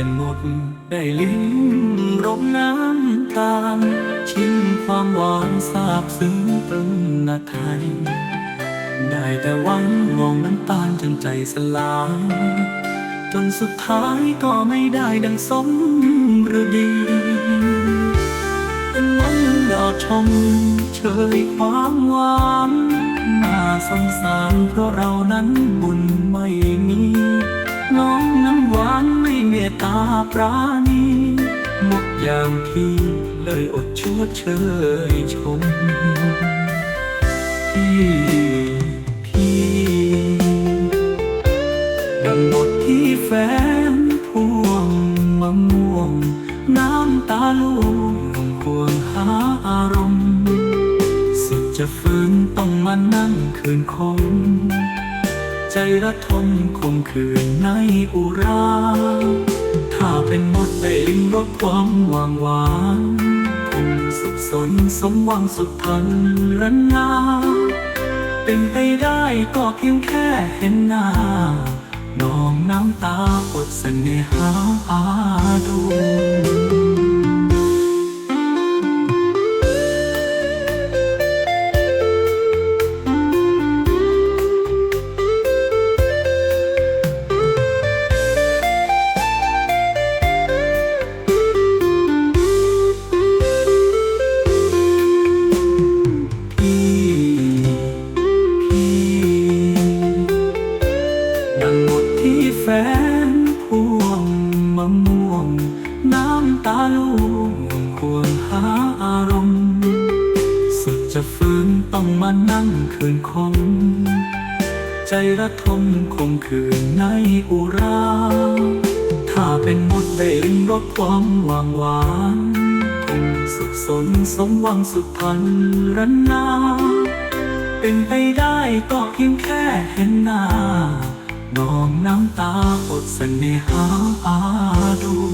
เป็นหมด ได้ลิ้มรสน้ำตาล ชิมความหวานซาบซึ้งตรึงนาไทย ได้แต่หวังมองน้ำตาลจนใจสลายจนสุดท้ายก็ไม่ได้ดังสมหรือดีเป็นนั้นดอกชมเชยความหวานน่าสงสารเพราะเรานั้นบุญไม่มี น้องน้ำหวานไม่เมตตาปราณีหมดอย่างพี่เลยอดชั่วเชยชม พี่พี่ ดังบทที่แฟนพวงมะม่วง น้ำตาลูกควงหาอารมณ์ สุดจะฟื้นต้องมานั่งคืนคม ใจระทมคงคืนในอุรา ถ้าเป็นมดได้ลิ้มรสความหวานหวานคงสุขสนสมหวังสุดพันรันนาเป็นไปได้ก็เพียงแค่เห็นหน้า น้องน้ำตาอดเสน่หาาดู ดังหมดที่แฟนพวงมะม่วง น้ำตาลูกควรหาอารมณ์ สุดจะฟื้นต้องมานั่งคืนคมใจระทมคงคืนในอุรา ถ้าเป็นมดได้ลิ้มรสความหวานหวานคงสุขสนสมหวังสุดพันรนา เป็นไปได้ก็เพียงแค่เห็นหน้า น้องน้ำตาอดเสน่หาดู「